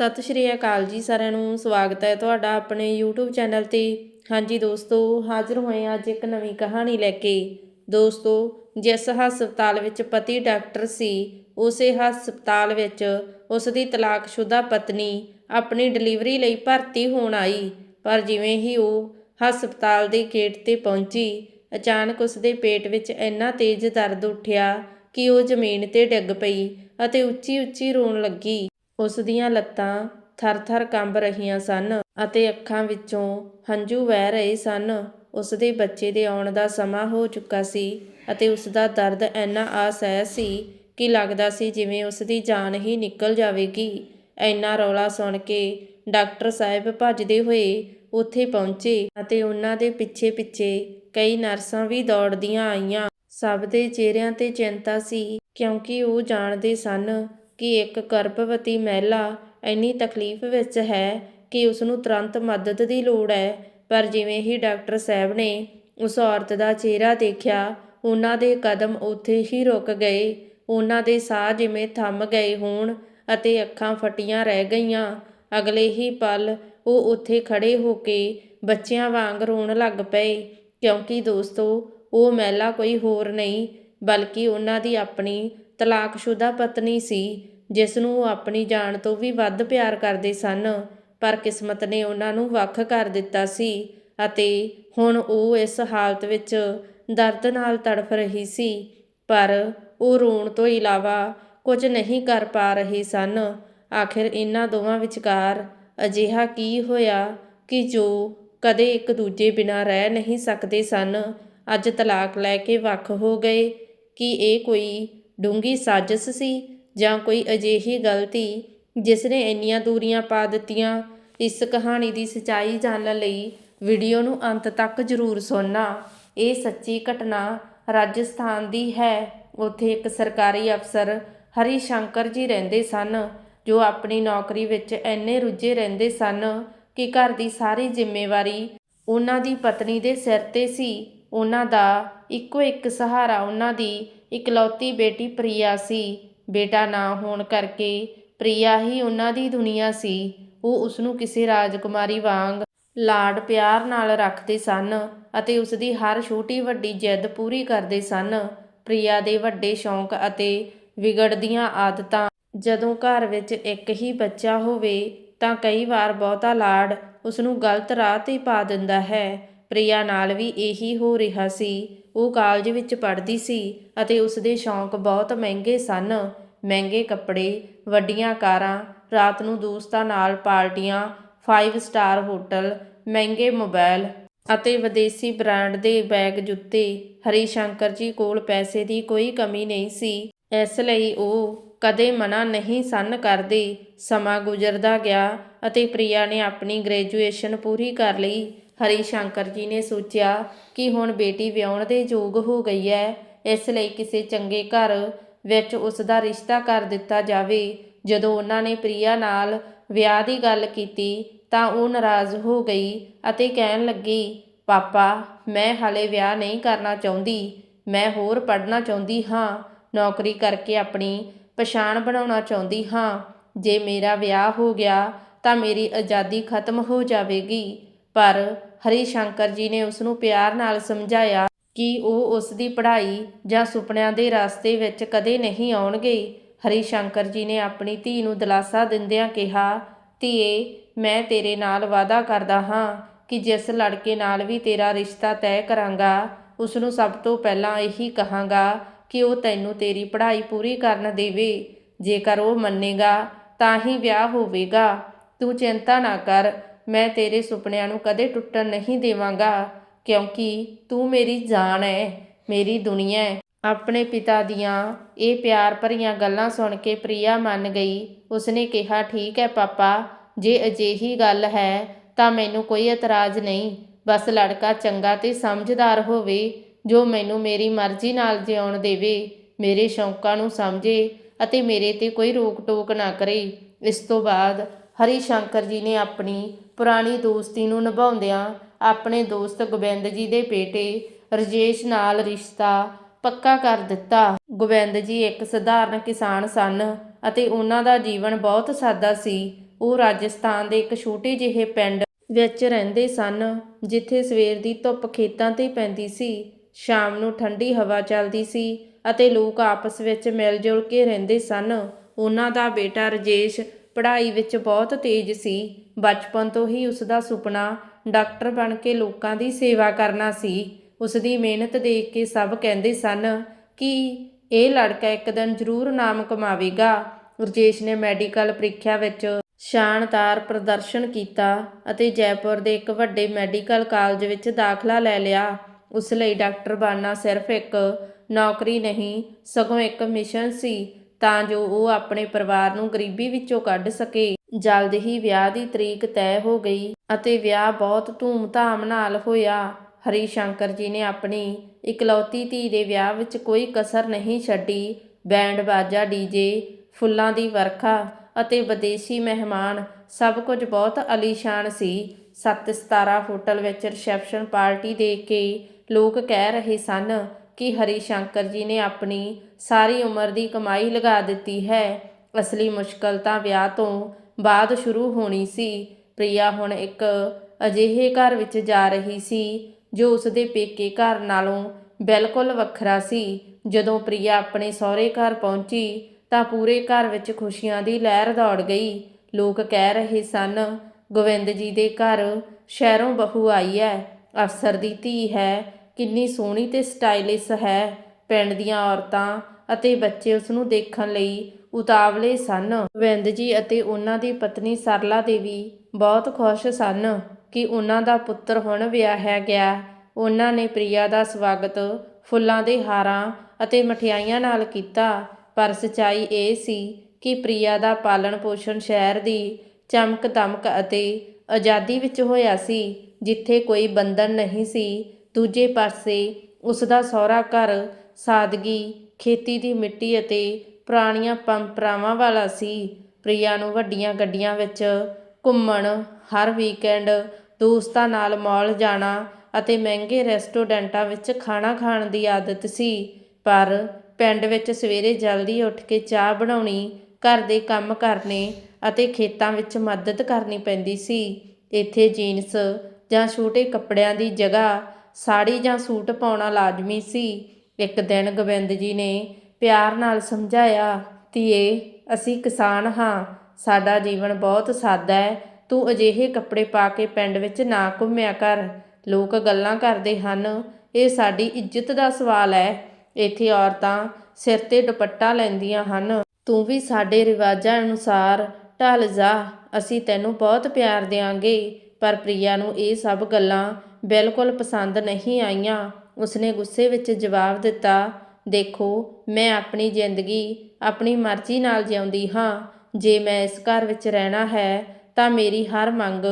ਸਤਿ ਸ਼੍ਰੀ ਅਕਾਲ ਜੀ ਸਾਰਿਆਂ ਨੂੰ, ਸਵਾਗਤ ਹੈ ਤੁਹਾਡਾ ਆਪਣੇ YouTube ਚੈਨਲ ਤੇ। ਹਾਂਜੀ ਦੋਸਤੋ, ਹਾਜ਼ਰ ਹੋਏ ਅੱਜ ਇੱਕ ਨਵੀਂ ਕਹਾਣੀ ਲੈ ਕੇ। ਦੋਸਤੋ, ਜਿਸ ਹਸਪਤਾਲ ਵਿੱਚ ਪਤੀ ਡਾਕਟਰ ਸੀ, ਉਸੇ ਹਸਪਤਾਲ ਵਿੱਚ ਉਸ ਦੀ ਤਲਾਕਸ਼ੁਦਾ ਪਤਨੀ ਆਪਣੀ ਡਿਲੀਵਰੀ ਲਈ ਭਰਤੀ ਹੋਣ ਆਈ। ਪਰ ਜਿਵੇਂ ਹੀ ਉਹ ਹਸਪਤਾਲ ਦੇ ਗੇਟ ਤੇ ਪਹੁੰਚੀ, ਅਚਾਨਕ ਉਸ ਦੇ ਪੇਟ ਵਿੱਚ ਇੰਨਾ ਤੇਜ਼ ਦਰਦ ਉੱਠਿਆ ਕਿ ਉਹ ਜ਼ਮੀਨ ਤੇ ਡਿੱਗ ਪਈ ਅਤੇ ਉੱਚੀ ਉੱਚੀ ਰੋਣ ਲੱਗੀ। ਉਸ ਦੀਆਂ ਲੱਤਾਂ ਥਰ-ਥਰ ਕੰਬ ਰਹੀਆਂ ਸਨ ਅਤੇ ਅੱਖਾਂ ਵਿੱਚੋਂ ਹੰਝੂ ਵਹਿ ਰਹੇ ਸਨ। ਉਸ ਦੇ ਬੱਚੇ ਦੇ ਆਉਣ ਦਾ ਸਮਾਂ ਹੋ ਚੁੱਕਾ ਸੀ ਅਤੇ ਉਸ ਦਾ ਦਰਦ ਇੰਨਾ ਅਸਹਿ ਸੀ ਕਿ ਲੱਗਦਾ ਸੀ ਜਿਵੇਂ ਉਸ ਦੀ ਜਾਨ ਹੀ ਨਿਕਲ ਜਾਵੇਗੀ। ਇੰਨਾ ਰੌਲਾ ਸੁਣ ਕੇ ਡਾਕਟਰ ਸਾਹਿਬ ਭੱਜਦੇ ਹੋਏ ਉੱਥੇ ਪਹੁੰਚੇ ਅਤੇ ਉਹਨਾਂ ਦੇ ਪਿੱਛੇ-ਪਿੱਛੇ ਕਈ ਨਰਸਾਂ ਵੀ ਦੌੜਦੀਆਂ ਆਈਆਂ। ਸਭ ਦੇ ਚਿਹਰਿਆਂ ਤੇ ਚਿੰਤਾ ਸੀ ਕਿਉਂਕਿ ਉਹ ਜਾਣਦੇ ਸਨ ਕਿ ਇੱਕ ਗਰਭਵਤੀ ਮਹਿਲਾ ਇੰਨੀ ਤਕਲੀਫ ਵਿੱਚ ਹੈ ਕਿ ਉਸ ਨੂੰ ਤੁਰੰਤ ਮਦਦ ਦੀ ਲੋੜ ਹੈ। ਪਰ ਜਿਵੇਂ ਹੀ ਡਾਕਟਰ ਸਾਹਿਬ ਨੇ ਉਸ ਔਰਤ ਦਾ ਚਿਹਰਾ ਦੇਖਿਆ, ਉਹਨਾਂ ਦੇ ਕਦਮ ਉੱਥੇ ਹੀ ਰੁਕ ਗਏ। ਉਹਨਾਂ ਦੇ ਸਾਹ ਜਿਵੇਂ ਥੰਮ ਗਏ ਹੋਣ ਅਤੇ ਅੱਖਾਂ ਫਟੀਆਂ ਰਹਿ ਗਈਆਂ। ਅਗਲੇ ਹੀ ਪਲ ਉਹ ਉੱਥੇ ਖੜੇ ਹੋ ਕੇ ਬੱਚਿਆਂ ਵਾਂਗ ਰੋਣ ਲੱਗ ਪਏ। ਕਿਉਂਕਿ ਦੋਸਤੋ, ਉਹ ਮਹਿਲਾ ਕੋਈ ਹੋਰ ਨਹੀਂ, ਬਲਕਿ ਉਹਨਾਂ ਦੀ ਆਪਣੀ ਤਲਾਕਸ਼ੁਦਾ ਪਤਨੀ ਸੀ। ਜਿਸ ਨੂੰ ਉਹ ਆਪਣੀ ਜਾਨ ਤੋਂ ਵੀ ਵੱਧ ਪਿਆਰ ਕਰਦੇ ਸਨ, ਪਰ ਕਿਸਮਤ ਨੇ ਉਹਨਾਂ ਨੂੰ ਵੱਖ ਕਰ ਦਿੱਤਾ ਸੀ ਅਤੇ ਹੁਣ ਉਹ ਇਸ ਹਾਲਤ ਵਿੱਚ ਦਰਦ ਨਾਲ ਤੜਫ ਰਹੀ ਸੀ, ਪਰ ਉਹ ਰੋਣ ਤੋਂ ਇਲਾਵਾ ਕੁਝ ਨਹੀਂ ਕਰ ਪਾ ਰਹੇ ਸਨ। ਆਖਿਰ ਇਹਨਾਂ ਦੋਵਾਂ ਵਿਚਕਾਰ ਅਜਿਹਾ ਕੀ ਹੋਇਆ ਕਿ ਜੋ ਕਦੇ ਇੱਕ ਦੂਜੇ ਬਿਨਾਂ ਰਹਿ ਨਹੀਂ ਸਕਦੇ ਸਨ, ਅੱਜ ਤਲਾਕ ਲੈ ਕੇ ਵੱਖ ਹੋ ਗਏ, ਕਿ ਇਹ ਕੋਈ ਡੂੰਗੀ ਸਾਜ਼ਿਸ਼ ਸੀ? ਜਾਂ ਕੋਈ ਅਜਿਹੀ ਗਲਤੀ ਜਿਸ ਨੇ ਇੰਨੀਆਂ ਦੂਰੀਆਂ ਪਾ ਦਿੱਤੀਆਂ, ਇਸ ਕਹਾਣੀ ਦੀ ਸੱਚਾਈ ਜਾਣਨ ਲਈ ਵੀਡੀਓ ਨੂੰ ਅੰਤ ਤੱਕ ਜ਼ਰੂਰ ਸੁਣਨਾ। ਇਹ ਸੱਚੀ ਘਟਨਾ ਰਾਜਸਥਾਨ ਦੀ ਹੈ। ਉੱਥੇ ਇੱਕ ਸਰਕਾਰੀ ਅਫਸਰ ਹਰੀ ਸ਼ੰਕਰ ਜੀ ਰਹਿੰਦੇ ਸਨ, ਜੋ ਆਪਣੀ ਨੌਕਰੀ ਵਿੱਚ ਇੰਨੇ ਰੁੱਝੇ ਰਹਿੰਦੇ ਸਨ ਕਿ ਘਰ ਦੀ ਸਾਰੀ ਜ਼ਿੰਮੇਵਾਰੀ ਉਹਨਾਂ ਦੀ ਪਤਨੀ ਦੇ ਸਿਰ ਤੇ ਸੀ। ਉਹਨਾਂ ਦਾ ਇੱਕੋ ਇੱਕ ਸਹਾਰਾ ਉਹਨਾਂ ਦੀ ਇਕਲੌਤੀ ਬੇਟੀ ਪ੍ਰਿਆ ਸੀ। ਬੇਟਾ ਨਾ ਹੋਣ ਕਰਕੇ ਪ੍ਰਿਆ ਹੀ ਉਹਨਾਂ ਦੀ ਦੁਨੀਆ ਸੀ। ਉਹ ਉਸ ਨੂੰ ਕਿਸੇ ਰਾਜਕੁਮਾਰੀ ਵਾਂਗ ਲਾਡ ਪਿਆਰ ਨਾਲ ਰੱਖਦੇ ਸਨ ਅਤੇ ਉਸ ਦੀ ਹਰ ਛੋਟੀ ਵੱਡੀ ਜਿੱਦ ਪੂਰੀ ਕਰਦੇ ਸਨ। ਪ੍ਰਿਆ ਦੇ ਵੱਡੇ ਸ਼ੌਂਕ ਅਤੇ ਵਿਗੜਦੀਆਂ ਆਦਤਾਂ ਜਦੋਂ ਘਰ ਵਿੱਚ ਇੱਕ ਹੀ ਬੱਚਾ ਹੋਵੇ ਤਾਂ ਕਈ ਵਾਰ ਬਹੁਤਾ ਲਾਡ ਉਸ ਨੂੰ ਗਲਤ ਰਾਹ ਤੇ ਪਾ ਦਿੰਦਾ ਹੈ। ਪ੍ਰਿਆ ਨਾਲ ਵੀ ਇਹੀ ਹੋ ਰਿਹਾ ਸੀ। ਉਹ ਕਾਲਜ ਵਿੱਚ ਪੜ੍ਹਦੀ ਸੀ ਅਤੇ ਉਸ ਦੇ ਸ਼ੌਂਕ ਬਹੁਤ ਮਹਿੰਗੇ ਸਨ। ਮਹਿੰਗੇ ਕੱਪੜੇ, ਵੱਡੀਆਂ ਕਾਰਾਂ, ਰਾਤ ਨੂੰ ਦੋਸਤਾਂ ਨਾਲ ਪਾਰਟੀਆਂ ਫਾਈਵ ਸਟਾਰ ਹੋਟਲ, ਮਹਿੰਗੇ ਮੋਬਾਈਲ ਅਤੇ ਵਿਦੇਸ਼ੀ ਬ੍ਰਾਂਡ ਦੇ ਬੈਗ ਜੁੱਤੇ ਹਰੀ ਸ਼ੰਕਰ ਜੀ ਕੋਲ ਪੈਸੇ ਦੀ ਕੋਈ ਕਮੀ ਨਹੀਂ ਸੀ। ਇਸ ਲਈ ਉਹ ਕਦੇ ਮਨਾ ਨਹੀਂ ਸਨ ਕਰਦੇ। ਸਮਾਂ ਗੁਜ਼ਰਦਾ ਗਿਆ ਅਤੇ ਪ੍ਰਿਆ ਨੇ ਆਪਣੀ ਗ੍ਰੈਜੂਏਸ਼ਨ ਪੂਰੀ ਕਰ ਲਈ। ਹਰੀ ਸ਼ੰਕਰ ਜੀ ਨੇ ਸੋਚਿਆ ਕਿ ਹੁਣ ਬੇਟੀ ਵਿਆਹਣ ਦੇ ਯੋਗ ਹੋ ਗਈ ਹੈ, ਇਸ ਲਈ ਕਿਸੇ ਚੰਗੇ ਘਰ ਵਿੱਚ ਉਸ ਦਾ ਰਿਸ਼ਤਾ ਕਰ ਦਿੱਤਾ ਜਾਵੇ। ਜਦੋਂ ਉਹਨਾਂ ਨੇ ਪ੍ਰਿਆ ਨਾਲ ਵਿਆਹ ਦੀ ਗੱਲ ਕੀਤੀ, ਤਾਂ ਉਹ ਨਾਰਾਜ਼ ਹੋ ਗਈ ਅਤੇ ਕਹਿਣ ਲੱਗੀ, ਪਾਪਾ, ਮੈਂ ਹਾਲੇ ਵਿਆਹ ਨਹੀਂ ਕਰਨਾ ਚਾਹੁੰਦੀ। ਮੈਂ ਹੋਰ ਪੜ੍ਹਨਾ ਚਾਹੁੰਦੀ ਹਾਂ। ਨੌਕਰੀ ਕਰਕੇ ਆਪਣੀ ਪਛਾਣ ਬਣਾਉਣਾ ਚਾਹੁੰਦੀ ਹਾਂ। ਜੇ ਮੇਰਾ ਵਿਆਹ ਹੋ ਗਿਆ, ਤਾਂ ਮੇਰੀ ਆਜ਼ਾਦੀ ਖਤਮ ਹੋ ਜਾਵੇਗੀ। ਪਰ ਹਰੀ ਸ਼ੰਕਰ ਜੀ ਨੇ ਉਸ ਨੂੰ ਪਿਆਰ ਨਾਲ ਸਮਝਾਇਆ ਕਿ ਉਹ ਉਸ ਦੀ ਪੜ੍ਹਾਈ ਜਾਂ ਸੁਪਨਿਆਂ ਦੇ ਰਸਤੇ ਵਿੱਚ ਕਦੇ ਨਹੀਂ ਆਉਣਗੇ। ਹਰੀ ਸ਼ੰਕਰ ਜੀ ਨੇ ਆਪਣੀ ਧੀ ਨੂੰ ਦਿਲਾਸਾ ਦਿੰਦਿਆਂ ਕਿਹਾ, ਧੀਏ, ਮੈਂ ਤੇਰੇ ਨਾਲ ਵਾਅਦਾ ਕਰਦਾ ਹਾਂ ਕਿ ਜਿਸ ਲੜਕੇ ਨਾਲ ਵੀ ਤੇਰਾ ਰਿਸ਼ਤਾ ਤੈਅ ਕਰਾਂਗਾ ਉਸ ਨੂੰ ਸਭ ਤੋਂ ਪਹਿਲਾਂ ਇਹੀ ਕਹਾਂਗਾ ਕਿ ਉਹ ਤੈਨੂੰ ਤੇਰੀ ਪੜ੍ਹਾਈ ਪੂਰੀ ਕਰਨ ਦੇਵੇ। ਜੇਕਰ ਉਹ ਮੰਨੇਗਾ, ਤਾਂ ਹੀ ਵਿਆਹ ਹੋਵੇਗਾ। ਤੂੰ ਚਿੰਤਾ ਨਾ ਕਰ, ਮੈਂ ਤੇਰੇ ਸੁਪਨਿਆਂ ਨੂੰ ਕਦੇ ਟੁੱਟਣ ਨਹੀਂ ਦੇਵਾਂਗਾ। ਕਿਉਂਕਿ ਤੂੰ ਮੇਰੀ ਜਾਨ ਹੈ ਮੇਰੀ ਦੁਨੀਆ ਹੈ ਆਪਣੇ ਪਿਤਾ ਦੀਆਂ ਇਹ ਪਿਆਰ ਭਰੀਆਂ ਗੱਲਾਂ ਸੁਣ ਕੇ ਪ੍ਰਿਆ ਮੰਨ ਗਈ। ਉਸਨੇ ਕਿਹਾ, ਠੀਕ ਹੈ ਪਾਪਾ, ਜੇ ਅਜਿਹੀ ਗੱਲ ਹੈ ਤਾਂ ਮੈਨੂੰ ਕੋਈ ਇਤਰਾਜ਼ ਨਹੀਂ। ਬਸ ਲੜਕਾ ਚੰਗਾ ਤੇ ਸਮਝਦਾਰ ਹੋਵੇ, ਜੋ ਮੈਨੂੰ ਮੇਰੀ ਮਰਜ਼ੀ ਨਾਲ ਜਿਉਣ ਦੇਵੇ, ਮੇਰੇ ਸ਼ੌਂਕਾਂ ਨੂੰ ਸਮਝੇ ਅਤੇ ਮੇਰੇ ਤੇ ਕੋਈ ਰੋਕ ਟੋਕ ਨਾ ਕਰੇ। ਇਸ ਤੋਂ ਬਾਅਦ ਹਰੀ ਸ਼ੰਕਰ ਜੀ ਨੇ ਆਪਣੀ ਪੁਰਾਣੀ ਦੋਸਤੀ ਨੂੰ ਨਿਭਾਉਂਦਿਆਂ ਆਪਣੇ ਦੋਸਤ ਗੋਬਿੰਦ ਜੀ ਦੇ ਬੇਟੇ ਰਜੇਸ਼ ਨਾਲ ਰਿਸ਼ਤਾ ਪੱਕਾ ਕਰ ਦਿੱਤਾ। ਗੋਬਿੰਦ ਜੀ ਇੱਕ ਸਧਾਰਨ ਕਿਸਾਨ ਸਨ ਅਤੇ ਉਹਨਾਂ ਦਾ ਜੀਵਨ ਬਹੁਤ ਸਾਦਾ ਸੀ। ਉਹ ਰਾਜਸਥਾਨ ਦੇ ਇੱਕ ਛੋਟੇ ਜਿਹੇ ਪਿੰਡ ਵਿੱਚ ਰਹਿੰਦੇ ਸਨ, ਜਿੱਥੇ ਸਵੇਰ ਦੀ ਧੁੱਪ ਖੇਤਾਂ ਤੇ ਪੈਂਦੀ ਸੀ, ਸ਼ਾਮ ਨੂੰ ਠੰਡੀ ਹਵਾ ਚੱਲਦੀ ਸੀ ਅਤੇ ਲੋਕ ਆਪਸ ਵਿੱਚ ਮਿਲ ਜੁਲ ਕੇ ਰਹਿੰਦੇ ਸਨ। ਉਹਨਾਂ ਦਾ ਬੇਟਾ ਰਜੇਸ਼ ਪੜ੍ਹਾਈ ਵਿੱਚ ਬਹੁਤ ਤੇਜ਼ ਸੀ। ਬਚਪਨ ਤੋਂ ਹੀ ਉਸ ਦਾ ਸੁਪਨਾ ਡਾਕਟਰ ਬਣ ਕੇ ਲੋਕਾਂ ਦੀ ਸੇਵਾ ਕਰਨਾ ਸੀ। ਉਸ ਦੀ ਮਿਹਨਤ ਦੇਖ ਕੇ ਸਭ ਕਹਿੰਦੇ ਸਨ ਕਿ ਇਹ ਲੜਕਾ ਇੱਕ ਦਿਨ ਜ਼ਰੂਰ ਨਾਮ ਕਮਾਵੇਗਾ। ਰਜੇਸ਼ ਨੇ ਮੈਡੀਕਲ ਪ੍ਰੀਖਿਆ ਵਿੱਚ ਸ਼ਾਨਦਾਰ ਪ੍ਰਦਰਸ਼ਨ ਕੀਤਾ ਅਤੇ ਜੈਪੁਰ ਦੇ ਇੱਕ ਵੱਡੇ ਮੈਡੀਕਲ ਕਾਲਜ ਵਿੱਚ ਦਾਖਲਾ ਲੈ ਲਿਆ। ਉਸ ਲਈ ਡਾਕਟਰ ਬਣਨਾ ਸਿਰਫ ਇੱਕ ਨੌਕਰੀ ਨਹੀਂ, ਸਗੋਂ ਇੱਕ ਮਿਸ਼ਨ ਸੀ। ਤਾਂ ਜੋ ਉਹ ਆਪਣੇ ਪਰਿਵਾਰ ਨੂੰ ਗਰੀਬੀ ਵਿੱਚੋਂ ਕੱਢ ਸਕੇ। ਜਲਦ ਹੀ ਵਿਆਹ ਦੀ ਤਰੀਕ ਤੈਅ ਹੋ ਗਈ ਅਤੇ ਵਿਆਹ ਬਹੁਤ ਧੂਮ-ਧਾਮ ਨਾਲ ਹੋਇਆ। ਹਰੀ ਸ਼ੰਕਰ ਜੀ ਨੇ ਆਪਣੀ ਇਕਲੌਤੀ ਧੀ ਦੇ ਵਿਆਹ ਵਿੱਚ ਕੋਈ ਕਸਰ ਨਹੀਂ ਛੱਡੀ। ਬੈਂਡ ਬਾਜਾ ਡੀਜੇ ਫੁੱਲਾਂ ਦੀ ਵਰਖਾ ਅਤੇ ਵਿਦੇਸ਼ੀ ਮਹਿਮਾਨ ਸਭ ਕੁਝ ਬਹੁਤ ਅਲੀਸ਼ਾਨ ਸੀ। ਸੱਤ ਸਤਾਰਾ ਹੋਟਲ ਵਿੱਚ ਰਿਸੈਪਸ਼ਨ ਪਾਰਟੀ ਦੇਖ ਕੇ ਲੋਕ ਕਹਿ ਰਹੇ ਸਨ ਕਿ ਹਰੀ ਸ਼ੰਕਰ ਜੀ ਨੇ ਆਪਣੀ ਸਾਰੀ ਉਮਰ ਦੀ ਕਮਾਈ ਲਗਾ ਦਿੱਤੀ ਹੈ। ਅਸਲੀ ਮੁਸ਼ਕਲ ਤਾਂ ਵਿਆਹ ਤੋਂ ਬਾਅਦ ਸ਼ੁਰੂ ਹੋਣੀ ਸੀ। ਪ੍ਰਿਆ ਹੁਣ ਇੱਕ ਅਜਿਹੇ ਘਰ ਵਿੱਚ ਜਾ ਰਹੀ ਸੀ, ਜੋ ਉਸਦੇ ਪੇਕੇ ਘਰ ਨਾਲੋਂ ਬਿਲਕੁਲ ਵੱਖਰਾ ਸੀ। ਜਦੋਂ ਪ੍ਰਿਆ ਆਪਣੇ ਸਹੁਰੇ ਘਰ ਪਹੁੰਚੀ, ਤਾਂ ਪੂਰੇ ਘਰ ਵਿੱਚ ਖੁਸ਼ੀਆਂ ਦੀ ਲਹਿਰ ਦੌੜ ਗਈ। ਲੋਕ ਕਹਿ ਰਹੇ ਸਨ, ਗੋਵਿੰਦ ਜੀ ਦੇ ਘਰ ਸ਼ਹਿਰੋਂ ਬਹੂ ਆਈ ਹੈ, ਅਫਸਰ ਦੀ ਧੀ ਹੈ ਕਿੰਨੀ ਸੋਹਣੀ ਤੇ ਸਟਾਈਲਿਸ਼ ਹੈ ਪਿੰਡ ਦੀਆਂ ਔਰਤਾਂ ਅਤੇ ਬੱਚੇ ਉਸ ਨੂੰ ਦੇਖਣ ਲਈ ਉਤਾਵਲੇ ਸਨ। ਗੋਵਿੰਦ ਜੀ ਅਤੇ ਉਹਨਾਂ ਦੀ ਪਤਨੀ ਸਰਲਾ ਦੇਵੀ ਬਹੁਤ ਖੁਸ਼ ਸਨ ਕਿ ਉਹਨਾਂ ਦਾ ਪੁੱਤਰ ਹੁਣ ਵਿਆਹਿਆ ਗਿਆ। ਉਹਨਾਂ ਨੇ ਪ੍ਰਿਆ ਦਾ ਸਵਾਗਤ ਫੁੱਲਾਂ ਦੇ ਹਾਰਾਂ ਅਤੇ ਮਠਿਆਈਆਂ ਨਾਲ ਕੀਤਾ। ਪਰ ਸਚਾਈ ਇਹ ਸੀ ਕਿ ਪ੍ਰਿਆ ਦਾ ਪਾਲਣ ਪੋਸ਼ਣ ਸ਼ਹਿਰ ਦੀ ਚਮਕ ਦਮਕ ਅਤੇ ਆਜ਼ਾਦੀ ਵਿੱਚ ਹੋਇਆ ਸੀ, ਜਿੱਥੇ ਕੋਈ ਬੰਧਨ ਨਹੀਂ ਸੀ ਦੂਜੇ ਪਾਸੇ ਉਸ ਦਾ ਸਹੁਰਾ ਘਰ ਸਾਦਗੀ, ਖੇਤੀ ਦੀ ਮਿੱਟੀ ਅਤੇ ਪੁਰਾਣੀਆਂ ਪਰੰਪਰਾਵਾਂ ਵਾਲਾ ਸੀ। ਪ੍ਰਿਆ ਨੂੰ ਵੱਡੀਆਂ ਗੱਡੀਆਂ ਵਿੱਚ ਘੁੰਮਣ, ਹਰ ਵੀਕਐਂਡ ਦੋਸਤਾਂ ਨਾਲ ਮਾਲ ਜਾਣਾ ਅਤੇ ਮਹਿੰਗੇ ਰੈਸਟੋਰੈਂਟਾਂ ਵਿੱਚ ਖਾਣਾ ਖਾਣ ਦੀ ਆਦਤ ਸੀ। ਪਰ ਪਿੰਡ ਵਿੱਚ ਸਵੇਰੇ ਜਲਦੀ ਉੱਠ ਕੇ ਚਾਹ ਬਣਾਉਣੀ, ਘਰ ਦੇ ਕੰਮ ਕਰਨੇ ਅਤੇ ਖੇਤਾਂ ਵਿੱਚ ਮਦਦ ਕਰਨੀ ਪੈਂਦੀ ਸੀ। ਇੱਥੇ ਜੀਨਸ ਜਾਂ ਛੋਟੇ ਕੱਪੜਿਆਂ ਦੀ ਜਗ੍ਹਾ ਸਾੜੀ ਜਾਂ ਸੂਟ ਪਾਉਣਾ ਲਾਜ਼ਮੀ ਸੀ। ਇੱਕ ਦਿਨ ਗੋਬਿੰਦ ਜੀ ਨੇ ਪਿਆਰ ਨਾਲ ਸਮਝਾਇਆ, ਧੀਏ, ਅਸੀਂ ਕਿਸਾਨ ਹਾਂ, ਸਾਡਾ ਜੀਵਨ ਬਹੁਤ ਸਾਦਾ ਹੈ, ਤੂੰ ਅਜਿਹੇ ਕੱਪੜੇ ਪਾ ਕੇ ਪਿੰਡ ਵਿੱਚ ਨਾ ਘੁੰਮਿਆ ਕਰ। ਲੋਕ ਗੱਲਾਂ ਕਰਦੇ ਹਨ, ਇਹ ਸਾਡੀ ਇੱਜ਼ਤ ਦਾ ਸਵਾਲ ਹੈ। ਇੱਥੇ ਔਰਤਾਂ ਸਿਰ ਤੇ ਦੁਪੱਟਾ ਲੈਂਦੀਆਂ ਹਨ। ਤੂੰ ਵੀ ਸਾਡੇ ਰਿਵਾਜਾਂ ਅਨੁਸਾਰ ਢਲ ਜਾ, ਅਸੀਂ ਤੈਨੂੰ ਬਹੁਤ ਪਿਆਰ ਦੇਾਂਗੇ ਪਰ ਪ੍ਰਿਆ ਨੂੰ ਇਹ ਸਭ ਗੱਲਾਂ ਬਿਲਕੁਲ ਪਸੰਦ ਨਹੀਂ ਆਈਆਂ। ਉਸਨੇ ਗੁੱਸੇ ਵਿੱਚ ਜਵਾਬ ਦਿੱਤਾ, ਦੇਖੋ, ਮੈਂ ਆਪਣੀ ਜ਼ਿੰਦਗੀ ਆਪਣੀ ਮਰਜ਼ੀ ਨਾਲ ਜਿਉਂਦੀ ਹਾਂ। ਜੇ ਮੈਂ ਇਸ ਘਰ ਵਿੱਚ ਰਹਿਣਾ ਹੈ, ਤਾਂ ਮੇਰੀ ਹਰ ਮੰਗ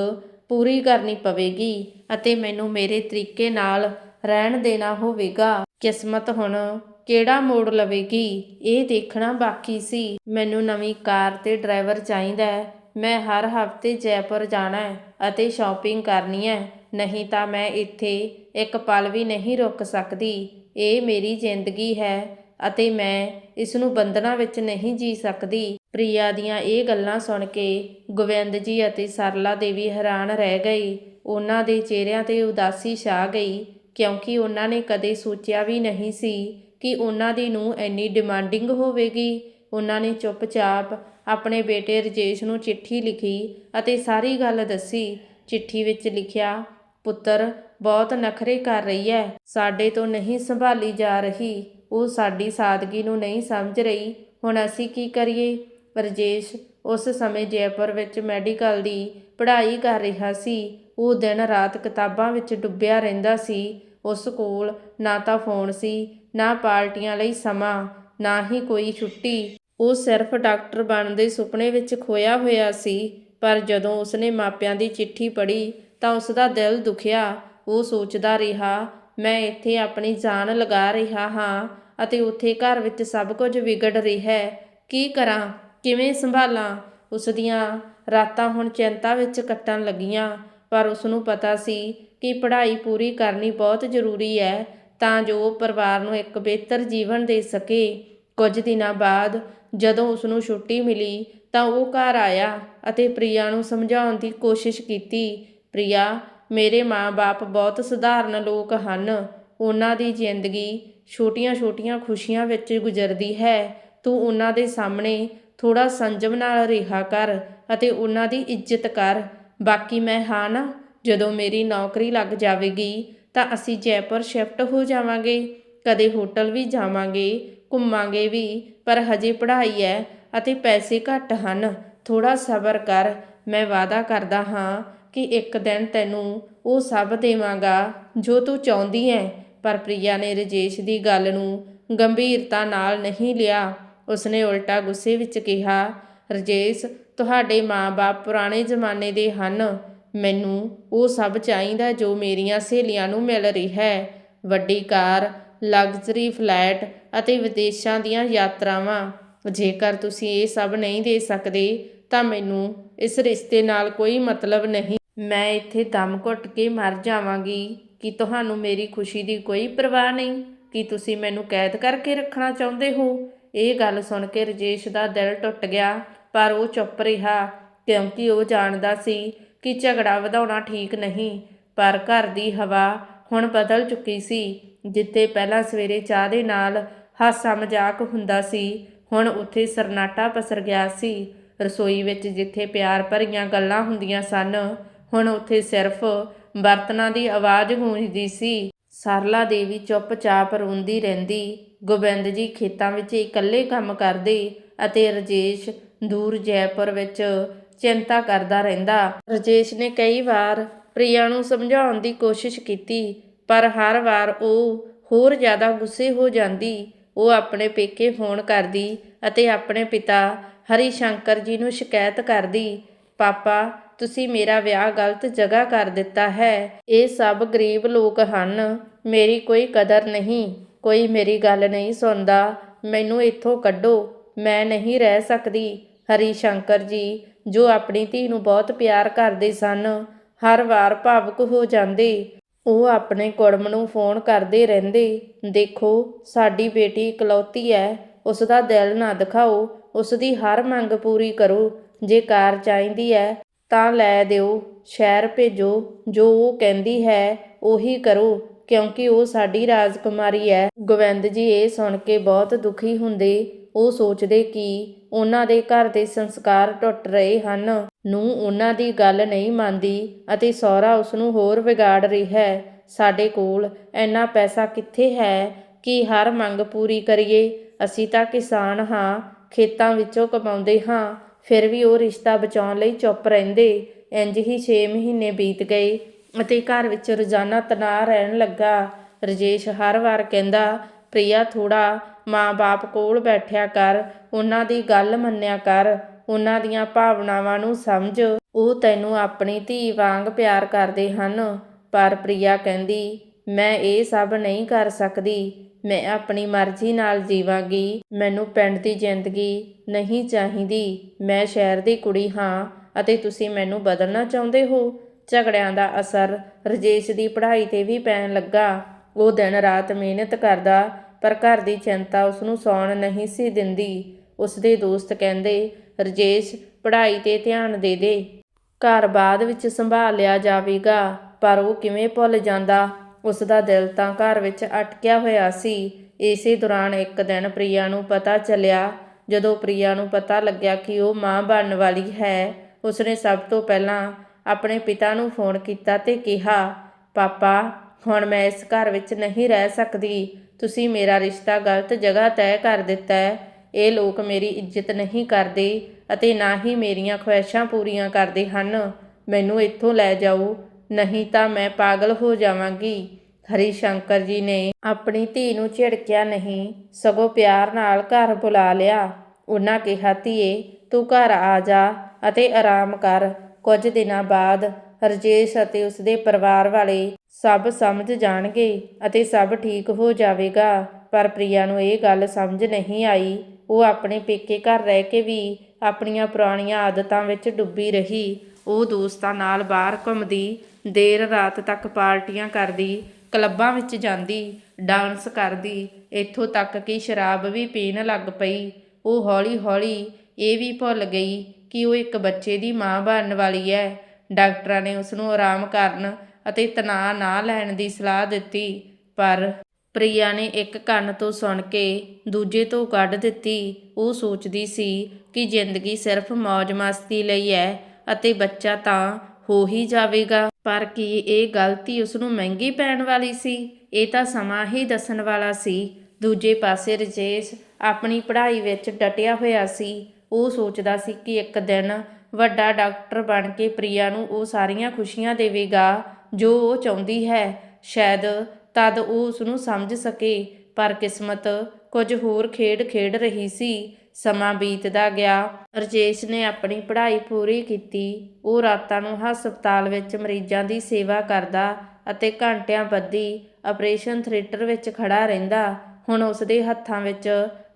ਪੂਰੀ ਕਰਨੀ ਪਵੇਗੀ ਅਤੇ ਮੈਨੂੰ ਮੇਰੇ ਤਰੀਕੇ ਨਾਲ ਰਹਿਣ ਦੇਣਾ ਹੋਵੇਗਾ। ਕਿਸਮਤ ਹੁਣ ਕਿਹੜਾ ਮੋੜ ਲਵੇਗੀ? ਇਹ ਦੇਖਣਾ ਬਾਕੀ ਸੀ। ਮੈਨੂੰ ਨਵੀਂ ਕਾਰ ਤੇ ਡਰਾਈਵਰ ਚਾਹੀਦਾ ਹੈ। ਮੈਂ ਹਰ ਹਫ਼ਤੇ ਜੈਪੁਰ ਜਾਣਾ ਹੈ ਅਤੇ ਸ਼ਾਪਿੰਗ ਕਰਨੀ ਹੈ। ਨਹੀਂ ਤਾਂ ਮੈਂ ਇੱਥੇ ਇੱਕ ਪਲ ਵੀ ਨਹੀਂ ਰੁਕ ਸਕਦੀ। ਇਹ ਮੇਰੀ ਜ਼ਿੰਦਗੀ ਹੈ ਅਤੇ ਮੈਂ ਇਸ ਨੂੰ ਬੰਧਨਾਂ ਵਿੱਚ ਨਹੀਂ ਜੀ ਸਕਦੀ। ਪ੍ਰਿਆ ਦੀਆਂ ਇਹ ਗੱਲਾਂ ਸੁਣ ਕੇ ਗੋਵਿੰਦ ਜੀ ਅਤੇ ਸਰਲਾ ਦੇਵੀ ਹੈਰਾਨ ਰਹਿ ਗਏ ਉਹਨਾਂ ਦੇ ਚਿਹਰਿਆਂ ਤੇ ਉਦਾਸੀ ਛਾ ਗਈ, ਕਿਉਂਕਿ ਉਹਨਾਂ ਨੇ ਕਦੇ ਸੋਚਿਆ ਵੀ ਨਹੀਂ ਸੀ ਕਿ ਉਹਨਾਂ ਦੀ ਨੂੰ ਇੰਨੀ ਡਿਮਾਂਡਿੰਗ ਹੋਵੇਗੀ। ਉਹਨਾਂ ਨੇ ਚੁੱਪਚਾਪ ਆਪਣੇ ਬੇਟੇ ਰਜੇਸ਼ ਨੂੰ ਚਿੱਠੀ ਲਿਖੀ ਅਤੇ ਸਾਰੀ ਗੱਲ ਦੱਸੀ। ਚਿੱਠੀ ਵਿੱਚ ਲਿਖਿਆ ਪੁੱਤਰ, ਬਹੁਤ ਨਖਰੇ ਕਰ ਰਹੀ ਹੈ ਸਾਡੇ ਤੋਂ ਨਹੀਂ ਸੰਭਾਲੀ ਜਾ ਰਹੀ। ਉਹ ਸਾਡੀ ਸਾਦਗੀ ਨੂੰ ਨਹੀਂ ਸਮਝ ਰਹੀ। ਹੁਣ ਅਸੀਂ ਕੀ ਕਰੀਏ? ਰਜੇਸ਼ ਉਸ ਸਮੇਂ ਜੈਪੁਰ ਵਿੱਚ ਮੈਡੀਕਲ ਦੀ ਪੜ੍ਹਾਈ ਕਰ ਰਿਹਾ ਸੀ। ਉਹ ਦਿਨ ਰਾਤ ਕਿਤਾਬਾਂ ਵਿੱਚ ਡੁੱਬਿਆ ਰਹਿੰਦਾ ਸੀ। ਉਸ ਕੋਲ ਨਾ ਤਾਂ ਫੋਨ ਸੀ, ਨਾ ਪਾਰਟੀਆਂ ਲਈ ਸਮਾਂ, ਨਾ ਹੀ ਕੋਈ ਛੁੱਟੀ। ਉਹ ਸਿਰਫ ਡਾਕਟਰ ਬਣਨ ਦੇ ਸੁਪਨੇ ਵਿੱਚ ਖੋਇਆ ਹੋਇਆ ਸੀ। ਪਰ ਜਦੋਂ ਉਸਨੇ ਮਾਪਿਆਂ ਦੀ ਚਿੱਠੀ ਪੜ੍ਹੀ ਤਾਂ ਉਸ ਦਾ ਦਿਲ ਦੁਖਿਆ। ਉਹ ਸੋਚਦਾ ਰਿਹਾ, ਮੈਂ ਇੱਥੇ ਆਪਣੀ ਜਾਨ ਲਗਾ ਰਿਹਾ ਹਾਂ ਅਤੇ ਉੱਥੇ ਘਰ ਵਿੱਚ ਸਭ ਕੁਝ ਵਿਗੜ ਰਿਹਾ ਹੈ। ਕੀ ਕਰਾਂ? ਕਿਵੇਂ ਸੰਭਾਲਾਂ? ਉਸ ਦੀਆਂ ਰਾਤਾਂ ਹੁਣ ਚਿੰਤਾ ਵਿੱਚ ਕੱਟਣ ਲੱਗੀਆਂ, ਪਰ ਉਸ ਨੂੰ ਪਤਾ ਸੀ ਕਿ ਪੜ੍ਹਾਈ ਪੂਰੀ ਕਰਨੀ ਬਹੁਤ ਜ਼ਰੂਰੀ ਹੈ ਤਾਂ ਜੋ ਉਹ ਪਰਿਵਾਰ ਨੂੰ ਇੱਕ ਬਿਹਤਰ ਜੀਵਨ ਦੇ ਸਕੇ। ਕੁਝ ਦਿਨਾਂ ਬਾਅਦ ਜਦੋਂ ਉਸ ਨੂੰ ਛੁੱਟੀ ਮਿਲੀ ਤਾਂ ਉਹ ਘਰ ਆਇਆ ਅਤੇ ਪ੍ਰਿਆ ਨੂੰ ਸਮਝਾਉਣ ਦੀ ਕੋਸ਼ਿਸ਼ ਕੀਤੀ ਪ੍ਰਿਆ, ਮੇਰੇ ਮਾਂ-ਬਾਪ ਬਹੁਤ ਸਧਾਰਨ ਲੋਕ ਹਨ। ਉਹਨਾਂ ਦੀ ਜ਼ਿੰਦਗੀ ਛੋਟੀਆਂ-ਛੋਟੀਆਂ ਖੁਸ਼ੀਆਂ ਵਿੱਚ ਗੁਜ਼ਰਦੀ ਹੈ। ਤੂੰ ਉਹਨਾਂ ਦੇ ਸਾਹਮਣੇ ਥੋੜਾ ਸੰਜਮ ਨਾਲ ਰਿਹਾ ਕਰ ਅਤੇ ਉਹਨਾਂ ਦੀ ਇੱਜ਼ਤ ਕਰ। ਬਾਕੀ ਮੈਂ ਹਾਂ ਨਾ, ਜਦੋਂ ਮੇਰੀ ਨੌਕਰੀ ਲੱਗ ਜਾਵੇਗੀ ਤਾਂ ਅਸੀਂ ਜੈਪੁਰ ਸ਼ਿਫਟ ਹੋ ਜਾਵਾਂਗੇ। ਕਦੇ ਹੋਟਲ ਵੀ ਜਾਵਾਂਗੇ, ਘੁੰਮਾਂਗੇ ਵੀ, ਪਰ ਹਜੇ ਪੜ੍ਹਾਈ ਹੈ ਅਤੇ ਪੈਸੇ ਘੱਟ ਹਨ। ਥੋੜਾ ਸਬਰ ਕਰ, ਮੈਂ ਵਾਅਦਾ ਕਰਦਾ ਹਾਂ ਕਿ ਇੱਕ ਦਿਨ ਤੈਨੂੰ ਉਹ ਸਭ ਦੇਵਾਂਗਾ ਜੋ ਤੂੰ ਚਾਹੁੰਦੀ ਹੈ। ਪਰ ਪ੍ਰਿਆ ਨੇ ਰਜੇਸ਼ ਦੀ ਗੱਲ ਨੂੰ ਗੰਭੀਰਤਾ ਨਾਲ ਨਹੀਂ ਲਿਆ। ਉਸਨੇ ਉਲਟਾ ਗੁੱਸੇ ਵਿੱਚ ਕਿਹਾ, ਰਜੇਸ਼, ਤੁਹਾਡੇ ਮਾਂ-ਬਾਪ ਪੁਰਾਣੇ ਜ਼ਮਾਨੇ ਦੇ ਹਨ। ਮੈਨੂੰ ਉਹ ਸਭ ਚਾਹੀਦਾ ਜੋ ਮੇਰੀਆਂ ਸਹੇਲੀਆਂ ਨੂੰ ਮਿਲ ਰਹੀ ਹੈ। ਵੱਡੀ ਕਾਰ, ਲਗਜ਼ਰੀ ਫਲੈਟ ਅਤੇ ਵਿਦੇਸ਼ਾਂ ਦੀਆਂ ਯਾਤਰਾਵਾਂ। ਜੇਕਰ ਤੁਸੀਂ ਇਹ ਸਭ ਨਹੀਂ ਦੇ ਸਕਦੇ, ਤਾਂ ਮੈਨੂੰ ਇਸ ਰਿਸ਼ਤੇ ਨਾਲ ਕੋਈ ਮਤਲਬ ਨਹੀਂ ਮੈਂ ਇੱਥੇ ਦਮ ਘੁੱਟ ਕੇ ਮਰ ਜਾਵਾਂਗੀ। ਕਿ ਤੁਹਾਨੂੰ ਮੇਰੀ ਖੁਸ਼ੀ ਦੀ ਕੋਈ ਪਰਵਾਹ ਨਹੀਂ? ਕਿ ਤੁਸੀਂ ਮੈਨੂੰ ਕੈਦ ਕਰਕੇ ਰੱਖਣਾ ਚਾਹੁੰਦੇ ਹੋ? ਇਹ ਗੱਲ ਸੁਣ ਕੇ ਰਜੇਸ਼ ਦਾ ਦਿਲ ਟੁੱਟ ਗਿਆ, ਪਰ ਉਹ ਚੁੱਪ ਰਿਹਾ, ਕਿਉਂਕਿ ਉਹ ਜਾਣਦਾ ਸੀ ਕਿ ਝਗੜਾ ਵਧਾਉਣਾ ਠੀਕ ਨਹੀਂ, ਪਰ ਘਰ ਦੀ ਹਵਾ ਹੁਣ ਬਦਲ ਚੁੱਕੀ ਸੀ, ਜਿੱਥੇ ਪਹਿਲਾਂ ਸਵੇਰੇ ਚਾਹ ਦੇ ਨਾਲ ਹਾਸਾ ਮਜ਼ਾਕ ਹੁੰਦਾ ਸੀ, ਹੁਣ ਉੱਥੇ ਸਰਨਾਟਾ ਪਸਰ ਗਿਆ ਸੀ। ਰਸੋਈ ਵਿੱਚ ਜਿੱਥੇ ਪਿਆਰ ਭਰੀਆਂ ਗੱਲਾਂ ਹੁੰਦੀਆਂ ਸਨ ਹੁਣ ਉੱਥੇ ਸਿਰਫ ਬਰਤਨਾਂ ਦੀ ਆਵਾਜ਼ ਗੂੰਜਦੀ ਸੀ। ਸਰਲਾ ਦੇਵੀ ਚੁੱਪਚਾਪ ਰੋਂਦੀ ਰਹਿੰਦੀ। ਗੋਬਿੰਦ ਜੀ ਖੇਤਾਂ ਵਿੱਚ ਇਕੱਲੇ ਕੰਮ ਕਰਦੇ ਅਤੇ ਰਜੇਸ਼ ਦੂਰ ਜੈਪੁਰ ਵਿੱਚ ਚਿੰਤਾ ਕਰਦਾ ਰਹਿੰਦਾ। ਰਜੇਸ਼ ਨੇ ਕਈ ਵਾਰ ਪ੍ਰਿਆ ਨੂੰ ਸਮਝਾਉਣ ਦੀ ਕੋਸ਼ਿਸ਼ ਕੀਤੀ, ਪਰ ਹਰ ਵਾਰ ਉਹ ਹੋਰ ਜ਼ਿਆਦਾ ਗੁੱਸੇ ਹੋ ਜਾਂਦੀ। ਉਹ ਆਪਣੇ ਪੇਕੇ ਫੋਨ ਕਰਦੀ ਅਤੇ ਆਪਣੇ ਪਿਤਾ ਹਰੀ ਸ਼ੰਕਰ ਜੀ ਨੂੰ ਸ਼ਿਕਾਇਤ ਕਰਦੀ ਪਾਪਾ, ਤੁਸੀਂ ਮੇਰਾ ਵਿਆਹ ਗਲਤ ਜਗ੍ਹਾ ਕਰ ਦਿੱਤਾ ਹੈ। ਇਹ ਸਭ ਗਰੀਬ ਲੋਕ ਹਨ। ਮੇਰੀ ਕੋਈ ਕਦਰ ਨਹੀਂ। ਕੋਈ ਮੇਰੀ ਗੱਲ ਨਹੀਂ ਸੁਣਦਾ। ਮੈਨੂੰ ਇੱਥੋਂ ਕੱਢੋ। ਮੈਂ ਨਹੀਂ ਰਹਿ ਸਕਦੀ। ਹਰੀ ਸ਼ੰਕਰ ਜੀ, ਜੋ ਆਪਣੀ ਧੀ ਨੂੰ ਬਹੁਤ ਪਿਆਰ ਕਰਦੇ ਸਨ, ਹਰ ਵਾਰ ਭਾਵੁਕ ਹੋ ਜਾਂਦੇ। ਉਹ ਆਪਣੇ ਕੁੜਮ ਨੂੰ ਫੋਨ ਕਰਦੇ ਰਹਿੰਦੇ। ਦੇਖੋ, ਸਾਡੀ ਬੇਟੀ ਇਕਲੌਤੀ ਹੈ। ਉਸ ਦਾ ਦਿਲ ਨਾ ਦਿਖਾਓ। ਉਸ ਦੀ ਹਰ ਮੰਗ ਪੂਰੀ ਕਰੋ। ਜੇ ਕਾਰ ਚਾਹੀਦੀ ਹੈ, ਤਾਂ ਲੈ ਦਿਓ। ਸ਼ਹਿਰ ਭੇਜੋ, ਜੋ ਉਹ ਕਹਿੰਦੀ ਹੈ, ਉਹੀ ਕਰੋ, ਕਿਉਂਕਿ ਉਹ ਸਾਡੀ ਰਾਜਕੁਮਾਰੀ ਹੈ। ਗੋਵਿੰਦ ਜੀ ਇਹ ਸੁਣ ਕੇ ਬਹੁਤ ਦੁਖੀ ਹੁੰਦੇ। ਉਹ ਸੋਚਦੇ ਕਿ ਉਹਨਾਂ ਦੇ ਘਰ ਦੇ ਸੰਸਕਾਰ ਟੁੱਟ ਰਹੇ ਹਨ। ਨੂੰ ਉਹਨਾਂ ਦੀ ਗੱਲ ਨਹੀਂ ਮੰਨਦੀ ਅਤੇ ਸਹੁਰਾ ਉਸ ਨੂੰ ਹੋਰ ਵਿਗਾੜ ਰਿਹਾ ਹੈ। ਸਾਡੇ ਕੋਲ ਇੰਨਾ ਪੈਸਾ ਕਿੱਥੇ ਹੈ ਕਿ ਹਰ ਮੰਗ ਪੂਰੀ ਕਰੀਏ। ਅਸੀਂ ਤਾਂ ਕਿਸਾਨ ਹਾਂ, ਖੇਤਾਂ ਵਿੱਚੋਂ ਕਮਾਉਂਦੇ ਹਾਂ। ਫਿਰ ਵੀ ਉਹ ਰਿਸ਼ਤਾ ਬਚਾਉਣ ਲਈ ਚੁੱਪ ਰਹਿੰਦੇ। ਇੰਜ ਹੀ 6 ਮਹੀਨੇ ਬੀਤ ਗਏ ਅਤੇ ਘਰ ਵਿੱਚ ਰੋਜ਼ਾਨਾ ਤਣਾਅ ਰਹਿਣ ਲੱਗਾ। ਰਜੇਸ਼ ਹਰ ਵਾਰ ਕਹਿੰਦਾ, ਪ੍ਰਿਆ ਥੋੜਾ ਮਾਂ-ਬਾਪ ਕੋਲ ਬੈਠਿਆ ਕਰ। ਉਹਨਾਂ ਦੀ ਗੱਲ ਮੰਨਿਆ ਕਰ। ਉਹਨਾਂ ਦੀਆਂ ਭਾਵਨਾਵਾਂ ਨੂੰ ਸਮਝ। ਉਹ ਤੈਨੂੰ ਆਪਣੀ ਧੀ ਵਾਂਗ ਪਿਆਰ ਕਰਦੇ ਹਨ। ਪਰ ਪ੍ਰਿਆ ਕਹਿੰਦੀ, ਮੈਂ ਇਹ ਸਭ ਨਹੀਂ ਕਰ ਸਕਦੀ। ਮੈਂ ਆਪਣੀ ਮਰਜ਼ੀ ਨਾਲ ਜੀਵਾਂਗੀ, ਮੈਨੂੰ ਪਿੰਡ ਦੀ ਜ਼ਿੰਦਗੀ ਨਹੀਂ ਚਾਹੀਦੀ। ਮੈਂ ਸ਼ਹਿਰ ਦੀ ਕੁੜੀ ਹਾਂ ਅਤੇ ਤੁਸੀਂ ਮੈਨੂੰ ਬਦਲਣਾ ਚਾਹੁੰਦੇ ਹੋ? ਝਗੜਿਆਂ ਦਾ ਅਸਰ ਰਜੇਸ਼ ਦੀ ਪੜ੍ਹਾਈ ਤੇ ਵੀ ਪੈਣ ਲੱਗਾ। ਉਹ ਦਿਨ ਰਾਤ ਮਿਹਨਤ ਕਰਦਾ, ਪਰ ਘਰ ਦੀ ਚਿੰਤਾ ਉਸ ਨੂੰ ਸੌਣ ਨਹੀਂ ਸੀ ਦਿੰਦੀ। ਉਸ ਦੇ ਦੋਸਤ ਕਹਿੰਦੇ, ਰਜੇਸ਼, ਪੜ੍ਹਾਈ ਤੇ ਧਿਆਨ ਦੇ ਦੇ। ਘਰ ਬਾਅਦ ਵਿੱਚ ਸੰਭਾਲ ਲਿਆ ਜਾਵੇਗਾ, ਪਰ ਉਹ ਕਿਵੇਂ ਭੁੱਲ ਜਾਂਦਾ? ਉਸ ਦਾ ਦਿਲ ਤਾਂ ਘਰ ਵਿੱਚ ਅਟਕਿਆ ਹੋਇਆ ਸੀ। ਇਸੇ ਦੌਰਾਨ ਇੱਕ ਦਿਨ ਪ੍ਰਿਆ ਨੂੰ ਪਤਾ ਚੱਲਿਆ, ਜਦੋਂ ਪ੍ਰਿਆ ਨੂੰ ਪਤਾ ਲੱਗਿਆ ਕਿ ਉਹ ਮਾਂ ਬਣਨ ਵਾਲੀ ਹੈ, ਉਸਨੇ ਸਭ ਤੋਂ ਪਹਿਲਾਂ ਆਪਣੇ ਪਿਤਾ ਨੂੰ ਫੋਨ ਕੀਤਾ ਤੇ ਕਿਹਾ, ਪਾਪਾ, ਹੁਣ ਮੈਂ ਇਸ ਘਰ ਵਿੱਚ ਨਹੀਂ ਰਹਿ ਸਕਦੀ। ਤੁਸੀਂ ਮੇਰਾ ਰਿਸ਼ਤਾ ਗਲਤ ਜਗ੍ਹਾ ਤੈਅ ਕਰ ਦਿੱਤਾ ਹੈ। ਇਹ ਲੋਕ ਮੇਰੀ ਇੱਜ਼ਤ ਨਹੀਂ ਕਰਦੇ ਅਤੇ ਨਾ ਹੀ ਮੇਰੀਆਂ ਖੁਆਇਸ਼ਾਂ ਪੂਰੀਆਂ ਕਰਦੇ ਹਨ। ਮੈਨੂੰ ਇੱਥੋਂ ਲੈ ਜਾਓ, ਨਹੀਂ ਤਾਂ ਮੈਂ ਪਾਗਲ ਹੋ ਜਾਵਾਂਗੀ। ਹਰੀ ਸ਼ੰਕਰ ਜੀ ਨੇ ਆਪਣੀ ਧੀ ਨੂੰ ਝਿੜਕਿਆ ਨਹੀਂ, ਸਗੋਂ ਪਿਆਰ ਨਾਲ ਘਰ ਬੁਲਾ ਲਿਆ। ਉਹਨਾਂ ਕਿਹਾ, ਧੀਏ, ਤੂੰ ਘਰ ਆ ਜਾ ਅਤੇ ਆਰਾਮ ਕਰ। ਕੁਝ ਦਿਨਾਂ ਬਾਅਦ ਰਜੇਸ਼ ਅਤੇ ਉਸਦੇ ਪਰਿਵਾਰ ਵਾਲੇ ਸਭ ਸਮਝ ਜਾਣਗੇ ਅਤੇ ਸਭ ਠੀਕ ਹੋ ਜਾਵੇਗਾ। ਪਰ ਪ੍ਰਿਆ ਨੂੰ ਇਹ ਗੱਲ ਸਮਝ ਨਹੀਂ ਆਈ। ਉਹ ਆਪਣੇ ਪੇਕੇ ਘਰ ਰਹਿ ਕੇ ਵੀ ਆਪਣੀਆਂ ਪੁਰਾਣੀਆਂ ਆਦਤਾਂ ਵਿੱਚ ਡੁੱਬੀ ਰਹੀ। ਉਹ ਦੋਸਤਾਂ ਨਾਲ ਬਾਹਰ ਘੁੰਮਦੀ, ਦੇਰ ਰਾਤ ਤੱਕ ਪਾਰਟੀਆਂ ਕਰਦੀ ਕਲੱਬਾਂ ਵਿੱਚ ਜਾਂਦੀ, ਡਾਂਸ ਕਰਦੀ, ਇੱਥੋਂ ਤੱਕ ਕਿ ਸ਼ਰਾਬ ਵੀ ਪੀਣ ਲੱਗ ਪਈ। ਉਹ ਹੌਲੀ-ਹੌਲੀ ਇਹ ਵੀ ਭੁੱਲ ਗਈ ਕਿ ਉਹ ਇੱਕ ਬੱਚੇ ਦੀ ਮਾਂ ਬਣਨ ਵਾਲੀ ਹੈ। ਡਾਕਟਰਾਂ ਨੇ ਉਸ ਨੂੰ ਆਰਾਮ ਕਰਨ ਅਤੇ ਤਣਾਅ ਨਾ ਲੈਣ ਦੀ ਸਲਾਹ ਦਿੱਤੀ, ਪਰ ਪ੍ਰਿਆ ਨੇ ਇੱਕ ਕੰਨ ਤੋਂ ਸੁਣ ਕੇ ਦੂਜੇ ਤੋਂ ਕੱਢ ਦਿੱਤੀ। ਉਹ ਸੋਚਦੀ ਸੀ ਕਿ ਜ਼ਿੰਦਗੀ ਸਿਰਫ ਮौज-ਮਸਤੀ ਲਈ ਹੈ ਅਤੇ ਬੱਚਾ ਤਾਂ ਹੋ ਹੀ ਜਾਵੇਗਾ। ਪਰ ਕੀ ਇਹ ਗਲਤੀ ਉਸ ਨੂੰ ਮਹਿੰਗੀ ਪੈਣ ਵਾਲੀ ਸੀ? ਇਹ ਤਾਂ ਸਮਾਂ ਹੀ ਦੱਸਣ ਵਾਲਾ ਸੀ। ਦੂਜੇ ਪਾਸੇ ਰਜੇਸ਼ ਆਪਣੀ ਪੜ੍ਹਾਈ ਵਿੱਚ ਡਟਿਆ ਹੋਇਆ ਸੀ। ਉਹ ਸੋਚਦਾ ਸੀ ਕਿ ਇੱਕ ਦਿਨ ਵੱਡਾ ਡਾਕਟਰ ਬਣ ਕੇ ਪ੍ਰਿਆ ਨੂੰ ਉਹ ਸਾਰੀਆਂ ਖੁਸ਼ੀਆਂ ਦੇਵੇਗਾ। ਜੋ ਉਹ ਚਾਹੁੰਦੀ ਹੈ, ਸ਼ਾਇਦ ਤਦ ਉਹ ਉਸ ਨੂੰ ਸਮਝ ਸਕੇ। ਪਰ ਕਿਸਮਤ ਕੁਝ ਹੋਰ ਖੇਡ ਖੇਡ ਰਹੀ ਸੀ। ਸਮਾਂ ਬੀਤਦਾ ਗਿਆ। ਰਜੇਸ਼ ਨੇ ਆਪਣੀ ਪੜ੍ਹਾਈ ਪੂਰੀ ਕੀਤੀ। ਉਹ ਰਾਤਾਂ ਨੂੰ ਹਸਪਤਾਲ ਵਿੱਚ ਮਰੀਜ਼ਾਂ ਦੀ ਸੇਵਾ ਕਰਦਾ ਅਤੇ ਘੰਟਿਆਂ ਬੱਧੀ ਆਪਰੇਸ਼ਨ ਥੀਏਟਰ ਵਿੱਚ ਖੜਾ ਰਹਿੰਦਾ। ਹੁਣ ਉਸ ਦੇ ਹੱਥਾਂ ਵਿੱਚ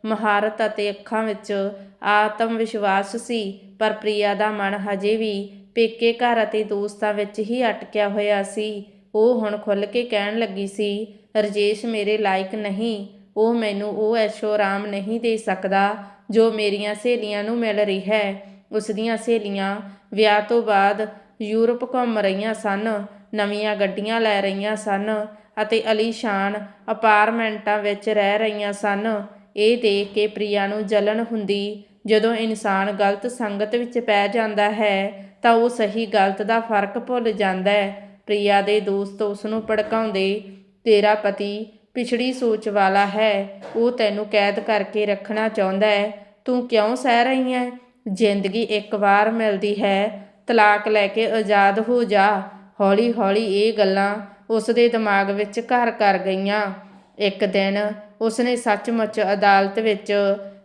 ਮਹਾਰਤ ਅਤੇ ਅੱਖਾਂ ਵਿੱਚ ਆਤਮ ਵਿਸ਼ਵਾਸ ਸੀ, ਪਰ ਪ੍ਰਿਆ ਦਾ ਮਨ ਹਜੇ ਵੀ ਪੇਕੇ ਘਰ ਅਤੇ ਦੋਸਤਾਂ ਵਿੱਚ ਹੀ ਅਟਕਿਆ ਹੋਇਆ ਸੀ। ਉਹ ਹੁਣ ਖੁੱਲ੍ਹ ਕੇ ਕਹਿਣ ਲੱਗੀ ਸੀ, ਰਜੇਸ਼ ਮੇਰੇ ਲਾਇਕ ਨਹੀਂ, ਉਹ ਮੈਨੂੰ ਉਹ ਐਸ਼ੋ ਆਰਾਮ ਨਹੀਂ ਦੇ ਸਕਦਾ। ਜੋ ਮੇਰੀਆਂ ਸਹੇਲੀਆਂ ਨੂੰ ਮਿਲ ਰਹੀ ਹੈ ਉਸ ਦੀਆਂ ਸਹੇਲੀਆਂ ਵਿਆਹ ਤੋਂ ਬਾਅਦ ਯੂਰਪ ਘੁੰਮ ਰਹੀਆਂ ਸਨ, ਨਵੀਆਂ ਗੱਡੀਆਂ ਲੈ ਰਹੀਆਂ ਸਨ ਅਤੇ ਅਲੀਸ਼ਾਨ ਅਪਾਰਟਮੈਂਟਾਂ ਵਿੱਚ ਰਹਿ ਰਹੀਆਂ ਸਨ। ਇਹ ਦੇਖ ਕੇ ਪ੍ਰਿਆ ਨੂੰ ਜਲਨ ਹੁੰਦੀ, ਜਦੋਂ ਇਨਸਾਨ ਗਲਤ ਸੰਗਤ ਵਿੱਚ ਪੈ ਜਾਂਦਾ ਹੈ, ਤਾਂ ਉਹ ਸਹੀ ਗਲਤ ਦਾ ਫ਼ਰਕ ਭੁੱਲ ਜਾਂਦਾ ਹੈ। ਪ੍ਰਿਆ ਦੇ ਦੋਸਤ ਉਸ ਨੂੰ ਭੜਕਾਉਂਦੇ, ਤੇਰਾ ਪਤੀ ਪਿਛੜੀ ਸੋਚ ਵਾਲਾ ਹੈ। ਉਹ ਤੈਨੂੰ ਕੈਦ ਕਰਕੇ ਰੱਖਣਾ ਚਾਹੁੰਦਾ ਹੈ। ਤੂੰ ਕਿਉਂ ਸਹਿ ਰਹੀ ਹੈ ਜ਼ਿੰਦਗੀ ਇੱਕ ਵਾਰ ਮਿਲਦੀ ਹੈ। ਤਲਾਕ ਲੈ ਕੇ ਆਜ਼ਾਦ ਹੋ ਜਾ। ਹੌਲੀ ਹੌਲੀ ਇਹ ਗੱਲਾਂ ਉਸ ਦੇ ਦਿਮਾਗ ਵਿੱਚ ਘਰ ਕਰ ਗਈਆਂ। ਇੱਕ ਦਿਨ ਉਸਨੇ ਸੱਚਮੁੱਚ ਅਦਾਲਤ ਵਿੱਚ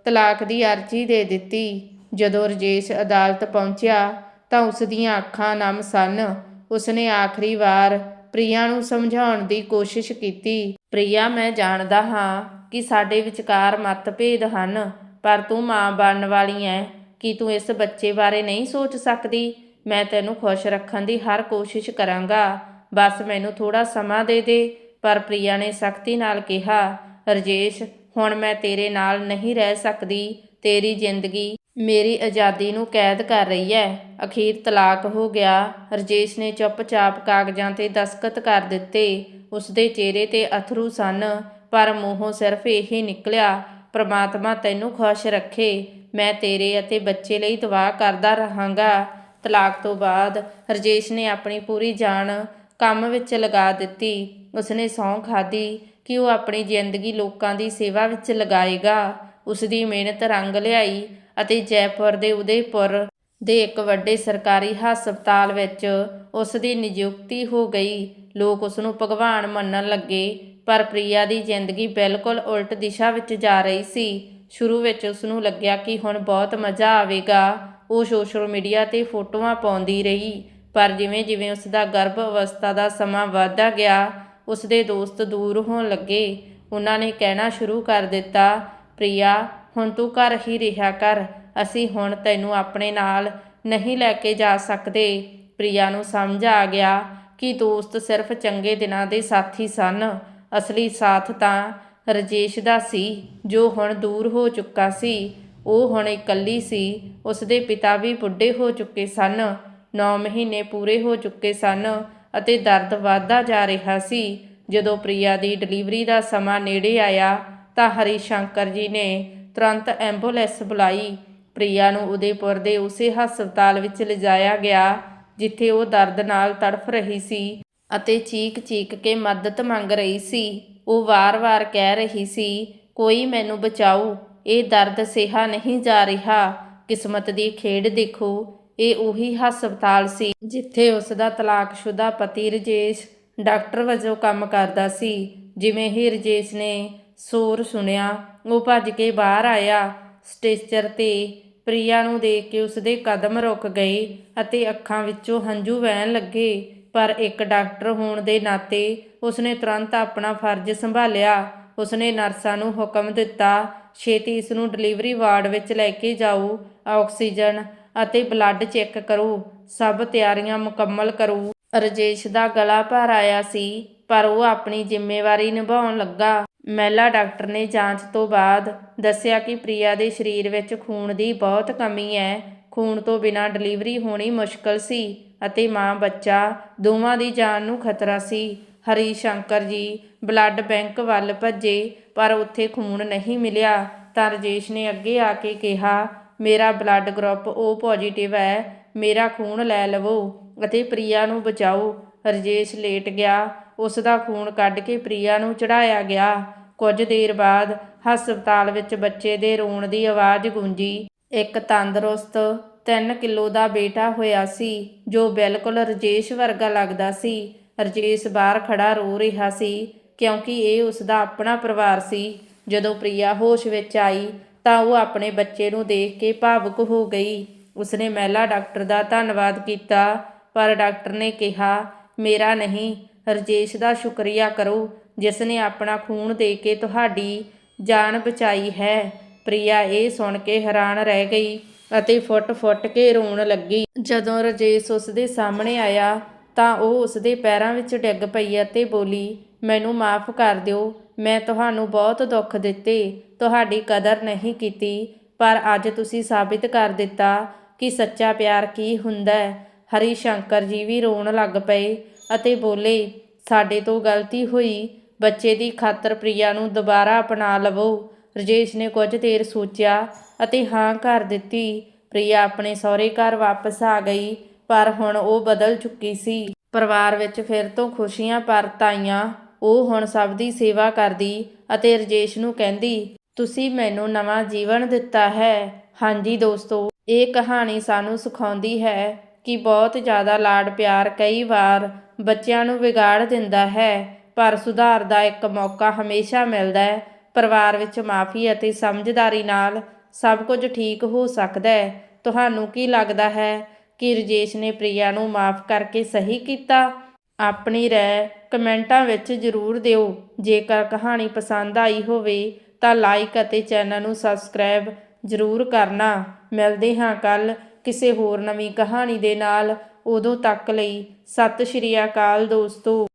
ਤਲਾਕ ਦੀ ਅਰਜ਼ੀ ਦੇ ਦਿੱਤੀ। ਜਦੋਂ ਰਜੇਸ਼ ਅਦਾਲਤ ਪਹੁੰਚਿਆ ਤਾਂ ਉਸ ਦੀਆਂ ਅੱਖਾਂ ਨਮ ਸਨ। ਉਸਨੇ ਆਖਰੀ ਵਾਰ ਪ੍ਰਿਆ ਨੂੰ ਸਮਝਾਉਣ ਦੀ ਕੋਸ਼ਿਸ਼ ਕੀਤੀ। ਪ੍ਰਿਆ, ਮੈਂ ਜਾਣਦਾ ਹਾਂ ਕਿ ਸਾਡੇ ਵਿਚਕਾਰ ਮਤਭੇਦ ਹਨ, ਪਰ ਤੂੰ ਮਾਂ ਬਣਨ ਵਾਲੀ ਐ ਕਿ ਤੂੰ ਇਸ ਬੱਚੇ ਬਾਰੇ ਨਹੀਂ ਸੋਚ ਸਕਦੀ? ਮੈਂ ਤੈਨੂੰ ਖੁਸ਼ ਰੱਖਣ ਦੀ ਹਰ ਕੋਸ਼ਿਸ਼ ਕਰਾਂਗਾ। ਬਸ ਮੈਨੂੰ ਥੋੜਾ ਸਮਾਂ ਦੇ ਦੇ। ਪਰ ਪ੍ਰਿਆ ਨੇ ਸਖਤੀ ਨਾਲ ਕਿਹਾ, ਰਜੇਸ਼, ਹੁਣ ਮੈਂ ਤੇਰੇ ਨਾਲ ਨਹੀਂ ਰਹਿ ਸਕਦੀ। ਤੇਰੀ ਜ਼ਿੰਦਗੀ ਮੇਰੀ ਆਜ਼ਾਦੀ ਨੂੰ ਕੈਦ ਕਰ ਰਹੀ ਹੈ ਅਖੀਰ ਤਲਾਕ ਹੋ ਗਿਆ। ਰਜੇਸ਼ ਨੇ ਚੁੱਪਚਾਪ ਕਾਗਜ਼ਾਂ ਤੇ ਦਸਖਤ ਕਰ ਦਿੱਤੇ। ਉਸ ਦੇ ਚਿਹਰੇ ਤੇ ਅਥਰੂ ਸਨ, ਪਰ ਮੂੰਹੋਂ ਸਿਰਫ ਇਹ ਨਿਕਲਿਆ, ਪ੍ਰਮਾਤਮਾ ਤੈਨੂੰ ਖੁਸ਼ ਰੱਖੇ। ਮੈਂ ਤੇਰੇ ਅਤੇ ਬੱਚੇ ਲਈ ਦੁਆ ਕਰਦਾ ਰਹਾਂਗਾ। ਤਲਾਕ ਤੋਂ ਬਾਅਦ ਰਜੇਸ਼ ਨੇ ਆਪਣੀ ਪੂਰੀ ਜਾਨ ਕੰਮ ਵਿੱਚ ਲਗਾ ਦਿੱਤੀ। ਉਸਨੇ ਸਹੁੰ ਖਾਦੀ ਕਿ ਉਹ ਆਪਣੀ ਜ਼ਿੰਦਗੀ ਲੋਕਾਂ ਦੀ ਸੇਵਾ ਵਿੱਚ ਲਗਾਏਗਾ। ਉਸ ਦੀ ਮਿਹਨਤ ਰੰਗ ਲਿਆਈ। ਅਤੇ ਜੈਪੁਰ ਦੇ ਉਦੈਪੁਰ ਦੇ ਇੱਕ ਵੱਡੇ ਸਰਕਾਰੀ ਹਸਪਤਾਲ ਵਿੱਚ ਉਸ ਦੀ ਨਿਯੁਕਤੀ ਹੋ ਗਈ। ਲੋਕ ਉਸ ਨੂੰ ਭਗਵਾਨ ਮੰਨਣ ਲੱਗੇ, ਪਰ ਪ੍ਰਿਆ ਦੀ ਜ਼ਿੰਦਗੀ ਬਿਲਕੁਲ ਉਲਟ ਦਿਸ਼ਾ ਵਿੱਚ ਜਾ ਰਹੀ ਸੀ। ਸ਼ੁਰੂ ਵਿੱਚ ਉਸ ਨੂੰ ਲੱਗਿਆ ਕਿ ਹੁਣ ਬਹੁਤ ਮਜ਼ਾ ਆਵੇਗਾ। ਉਹ ਸੋਸ਼ਲ ਮੀਡੀਆ ਤੇ ਫੋਟੋਆਂ ਪਾਉਂਦੀ ਰਹੀ, ਪਰ ਜਿਵੇਂ-ਜਿਵੇਂ ਉਸ ਦਾ ਗਰਭ ਅਵਸਥਾ ਦਾ ਸਮਾਂ ਵਧਦਾ ਗਿਆ, ਉਸ ਦੇ ਦੋਸਤ ਦੂਰ ਹੋਣ ਲੱਗੇ। ਉਹਨਾਂ ਨੇ ਕਹਿਣਾ ਸ਼ੁਰੂ ਕਰ ਦਿੱਤਾ, ਪ੍ਰਿਆ ਹੁਣ ਤੂੰ ਘਰ ਹੀ ਰਿਹਾ ਕਰ, ਅਸੀਂ ਹੁਣ ਤੈਨੂੰ ਆਪਣੇ ਨਾਲ ਨਹੀਂ ਲੈ ਕੇ ਜਾ ਸਕਦੇ। ਪ੍ਰਿਆ ਨੂੰ ਸਮਝ ਆ ਗਿਆ ਕਿ ਦੋਸਤ ਸਿਰਫ ਚੰਗੇ ਦਿਨਾਂ ਦੇ ਸਾਥੀ ਸਨ। ਅਸਲੀ ਸਾਥ ਤਾਂ ਰਜੇਸ਼ ਦਾ ਸੀ, ਜੋ ਹੁਣ ਦੂਰ ਹੋ ਚੁੱਕਾ ਸੀ। ਉਹ ਹੁਣ ਇਕੱਲੀ ਸੀ ਉਸ ਦੇ ਪਿਤਾ ਵੀ ਬੁੱਢੇ ਹੋ ਚੁੱਕੇ ਸਨ 9 ਮਹੀਨੇ ਪੂਰੇ ਹੋ ਚੁੱਕੇ ਸਨ ਅਤੇ ਦਰਦ ਵਧਦਾ ਜਾ ਰਿਹਾ ਸੀ। ਜਦੋਂ ਪ੍ਰਿਆ ਦੀ ਡਿਲੀਵਰੀ ਦਾ ਸਮਾਂ ਨੇੜੇ ਆਇਆ ਤਾਂ ਹਰੀ ਸ਼ੰਕਰ ਜੀ ਨੇ ਤੁਰੰਤ ਐਂਬੂਲੈਂਸ ਬੁਲਾਈ। ਪ੍ਰਿਆ ਨੂੰ ਉਦੈਪੁਰ ਦੇ ਉਸੇ ਹਸਪਤਾਲ ਵਿੱਚ ਲਿਜਾਇਆ ਗਿਆ, ਜਿੱਥੇ ਉਹ ਦਰਦ ਨਾਲ ਤੜਫ ਰਹੀ ਸੀ ਅਤੇ ਚੀਕ-ਚੀਕ ਕੇ ਮਦਦ ਮੰਗ ਰਹੀ ਸੀ। ਉਹ ਵਾਰ-ਵਾਰ ਕਹਿ ਰਹੀ ਸੀ, ਕੋਈ ਮੈਨੂੰ ਬਚਾਓ, ਇਹ ਦਰਦ ਸਿਹਾ ਨਹੀਂ ਜਾ ਰਿਹਾ। ਕਿਸਮਤ ਦੀ ਖੇਡ ਦੇਖੋ, ਇਹ ਉਹੀ ਹਸਪਤਾਲ ਸੀ ਜਿੱਥੇ ਉਸ ਦਾ ਤਲਾਕਸ਼ੁਦਾ ਪਤੀ ਰਜੇਸ਼ ਡਾਕਟਰ ਵਜੋਂ ਕੰਮ ਕਰਦਾ ਸੀ, ਜਿਵੇਂ ਹੀ ਰਜੇਸ਼ ਨੇ ਸ਼ੋਰ ਸੁਣਿਆ। ਉਹ ਭੱਜ ਕੇ ਬਾਹਰ ਆਇਆ। ਸਟੇਚਰ ਤੇ ਪ੍ਰਿਆ ਨੂੰ ਦੇਖ ਕੇ ਉਸਦੇ ਕਦਮ ਰੁਕ ਗਏ ਅਤੇ ਅੱਖਾਂ ਵਿੱਚੋਂ ਹੰਝੂ ਵਹਿਣ ਲੱਗੇ। ਪਰ ਇੱਕ ਡਾਕਟਰ ਹੋਣ ਦੇ ਨਾਤੇ ਉਸਨੇ ਤੁਰੰਤ ਆਪਣਾ ਫਰਜ਼ ਸੰਭਾਲਿਆ। ਉਸਨੇ ਨਰਸਾਂ ਨੂੰ ਹੁਕਮ ਦਿੱਤਾ, ਛੇਤੀ ਇਸ ਨੂੰ ਡਿਲੀਵਰੀ ਵਾਰਡ ਵਿੱਚ ਲੈ ਕੇ ਜਾਓ। ਆਕਸੀਜਨ ਅਤੇ ਬਲੱਡ ਚੈੱਕ ਕਰੋ। ਸਭ ਤਿਆਰੀਆਂ ਮੁਕੰਮਲ ਕਰੋ। ਰਜੇਸ਼ ਦਾ ਗਲਾ ਭਰ ਆਇਆ ਸੀ। ਪਰ ਉਹ ਆਪਣੀ ਜ਼ਿੰਮੇਵਾਰੀ ਨਿਭਾਉਣ ਲੱਗਾ। ਮਹਿਲਾ ਡਾਕਟਰ ਨੇ ਜਾਂਚ ਤੋਂ ਬਾਅਦ ਦੱਸਿਆ ਕਿ ਪ੍ਰਿਆ ਦੇ ਸਰੀਰ ਵਿੱਚ ਖੂਨ ਦੀ ਬਹੁਤ ਕਮੀ ਹੈ। ਖੂਨ ਤੋਂ ਬਿਨਾਂ ਡਿਲੀਵਰੀ ਹੋਣੀ ਮੁਸ਼ਕਲ ਸੀ ਅਤੇ ਮਾਂ ਬੱਚਾ ਦੋਵਾਂ ਦੀ ਜਾਨ ਨੂੰ ਖਤਰਾ ਸੀ। ਹਰੀ ਸ਼ੰਕਰ ਜੀ ਬਲੱਡ ਬੈਂਕ ਵੱਲ ਭੱਜੇ ਪਰ ਉੱਥੇ ਖੂਨ ਨਹੀਂ ਮਿਲਿਆ। ਤਾਂ ਰਜੇਸ਼ ਨੇ ਅੱਗੇ ਆ ਕੇ ਕਿਹਾ, ਮੇਰਾ ਬਲੱਡ ਗਰੁੱਪ O ਪੋਜ਼ਿਟਿਵ ਹੈ, ਮੇਰਾ ਖੂਨ ਲੈ ਲਵੋ ਅਤੇ ਪ੍ਰਿਆ ਨੂੰ ਬਚਾਓ। ਰਜੇਸ਼ ਲੇਟ ਗਿਆ। ਉਸ ਦਾ ਖੂਨ ਕੱਢ ਕੇ ਪ੍ਰਿਆ ਨੂੰ ਚੜਾਇਆ ਗਿਆ। ਕੁਝ ਦੇਰ ਬਾਅਦ ਹਸਪਤਾਲ ਵਿੱਚ ਬੱਚੇ ਦੇ ਰੋਣ ਦੀ ਆਵਾਜ਼ ਗੂੰਜੀ। ਇੱਕ ਤੰਦਰੁਸਤ 3 ਕਿਲੋ ਦਾ ਬੇਟਾ ਹੋਇਆ ਸੀ, ਜੋ ਬਿਲਕੁਲ ਰਜੇਸ਼ ਵਰਗਾ ਲੱਗਦਾ ਸੀ। ਰਜੇਸ਼ ਬਾਹਰ ਖੜਾ ਰੋ ਰਿਹਾ ਸੀ, ਕਿਉਂਕਿ ਇਹ ਉਸ ਦਾ ਆਪਣਾ ਪਰਿਵਾਰ ਸੀ। ਜਦੋਂ ਪ੍ਰਿਆ ਹੋਸ਼ ਵਿੱਚ ਆਈ, ਤਾਂ ਉਹ ਆਪਣੇ ਬੱਚੇ ਨੂੰ ਦੇਖ ਕੇ ਭਾਵੁਕ ਹੋ ਗਈ। ਉਸਨੇ ਮਹਿਲਾ ਡਾਕਟਰ ਦਾ ਧੰਨਵਾਦ ਕੀਤਾ, ਪਰ ਡਾਕਟਰ ਨੇ ਕਿਹਾ, ਮੇਰਾ ਨਹੀਂ ਰਜੇਸ਼ ਦਾ ਸ਼ੁਕਰੀਆ ਕਰੋ ਜਿਸ ਨੇ ਆਪਣਾ ਖੂਨ ਦੇ ਕੇ ਤੁਹਾਡੀ ਜਾਨ ਬਚਾਈ ਹੈ। ਪ੍ਰਿਆ ਇਹ ਸੁਣ ਕੇ ਹੈਰਾਨ ਰਹਿ ਗਈ ਅਤੇ ਫੁੱਟ-ਫੁੱਟ ਕੇ ਰੋਣ ਲੱਗੀ। ਜਦੋਂ ਰਜੇਸ਼ ਉਸ ਦੇ ਸਾਹਮਣੇ ਆਇਆ, ਤਾਂ ਉਹ ਉਸ ਦੇ ਪੈਰਾਂ ਵਿੱਚ ਡਿੱਗ ਪਈ ਅਤੇ ਬੋਲੀ, ਮੈਨੂੰ ਮਾਫ ਕਰ ਦਿਓ, ਮੈਂ ਤੁਹਾਨੂੰ ਬਹੁਤ ਦੁੱਖ ਦਿੱਤੇ, ਤੁਹਾਡੀ ਕਦਰ ਨਹੀਂ ਕੀਤੀ, ਪਰ ਅੱਜ ਤੁਸੀਂ ਸਾਬਿਤ ਕਰ ਦਿੱਤਾ ਕਿ ਸੱਚਾ ਪਿਆਰ ਕੀ ਹੁੰਦਾ ਹੈ? ਹਰੀ ਸ਼ੰਕਰ ਜੀ ਵੀ ਰੋਣ ਲੱਗ ਪਏ। ਅਤੇ ਬੋਲੇ, ਸਾਡੇ ਤੋਂ ਗਲਤੀ ਹੋਈ। ਬੱਚੇ ਦੀ ਖਾਤਰ ਪ੍ਰਿਆ ਨੂੰ ਦੁਬਾਰਾ ਅਪਣਾ ਲਵੋ। ਰਜੇਸ਼ ਨੇ ਕੁਝ ਦੇਰ ਸੋਚਿਆ ਅਤੇ ਹਾਂ ਕਰ ਦਿੱਤੀ। ਪ੍ਰਿਆ ਆਪਣੇ ਸਹੁਰੇ ਘਰ ਵਾਪਸ ਆ ਗਈ, ਪਰ ਹੁਣ ਉਹ ਬਦਲ ਚੁੱਕੀ ਸੀ। ਪਰਿਵਾਰ ਵਿੱਚ ਫਿਰ ਤੋਂ ਖੁਸ਼ੀਆਂ ਪਰਤ ਆਈਆਂ। ਉਹ ਹੁਣ ਸਭ ਦੀ ਸੇਵਾ ਕਰਦੀ ਅਤੇ ਰਜੇਸ਼ ਨੂੰ ਕਹਿੰਦੀ, ਤੁਸੀਂ ਮੈਨੂੰ ਨਵਾਂ ਜੀਵਨ ਦਿੱਤਾ ਹੈ। ਹਾਂਜੀ ਦੋਸਤੋ, ਇਹ ਕਹਾਣੀ ਸਾਨੂੰ ਸਿਖਾਉਂਦੀ ਹੈ ਕਿ ਬਹੁਤ ਜ਼ਿਆਦਾ ਲਾਡ ਪਿਆਰ ਕਈ ਵਾਰ ਬੱਚਿਆਂ ਨੂੰ ਵਿਗਾੜ ਦਿੰਦਾ ਹੈ, ਪਰ ਸੁਧਾਰ ਦਾ ਇੱਕ ਮੌਕਾ ਹਮੇਸ਼ਾ ਮਿਲਦਾ ਹੈ। ਪਰਿਵਾਰ ਵਿੱਚ ਮਾਫੀ ਅਤੇ ਸਮਝਦਾਰੀ ਨਾਲ ਸਭ ਕੁਝ ਠੀਕ ਹੋ ਸਕਦਾ ਹੈ। ਤੁਹਾਨੂੰ ਕੀ ਲੱਗਦਾ ਹੈ ਕਿ ਰਜੇਸ਼ ਨੇ ਪ੍ਰਿਆ ਨੂੰ ਮਾਫ ਕਰਕੇ ਸਹੀ ਕੀਤਾ? ਆਪਣੀ ਰਾਏ ਕਮੈਂਟਾਂ ਵਿੱਚ ਜ਼ਰੂਰ ਦਿਓ। ਜੇਕਰ ਕਹਾਣੀ ਪਸੰਦ ਆਈ ਹੋਵੇ ਤਾਂ ਲਾਈਕ ਅਤੇ ਚੈਨਲ ਨੂੰ ਸਬਸਕ੍ਰਾਈਬ ਜ਼ਰੂਰ ਕਰਨਾ। ਮਿਲਦੇ ਹਾਂ ਕੱਲ ਕਿਸੇ ਹੋਰ ਨਵੀਂ ਕਹਾਣੀ ਦੇ ਨਾਲ। ਉਦੋਂ ਤੱਕ ਲਈ ਸਤਿ ਸ਼੍ਰੀ ਅਕਾਲ ਦੋਸਤੋ।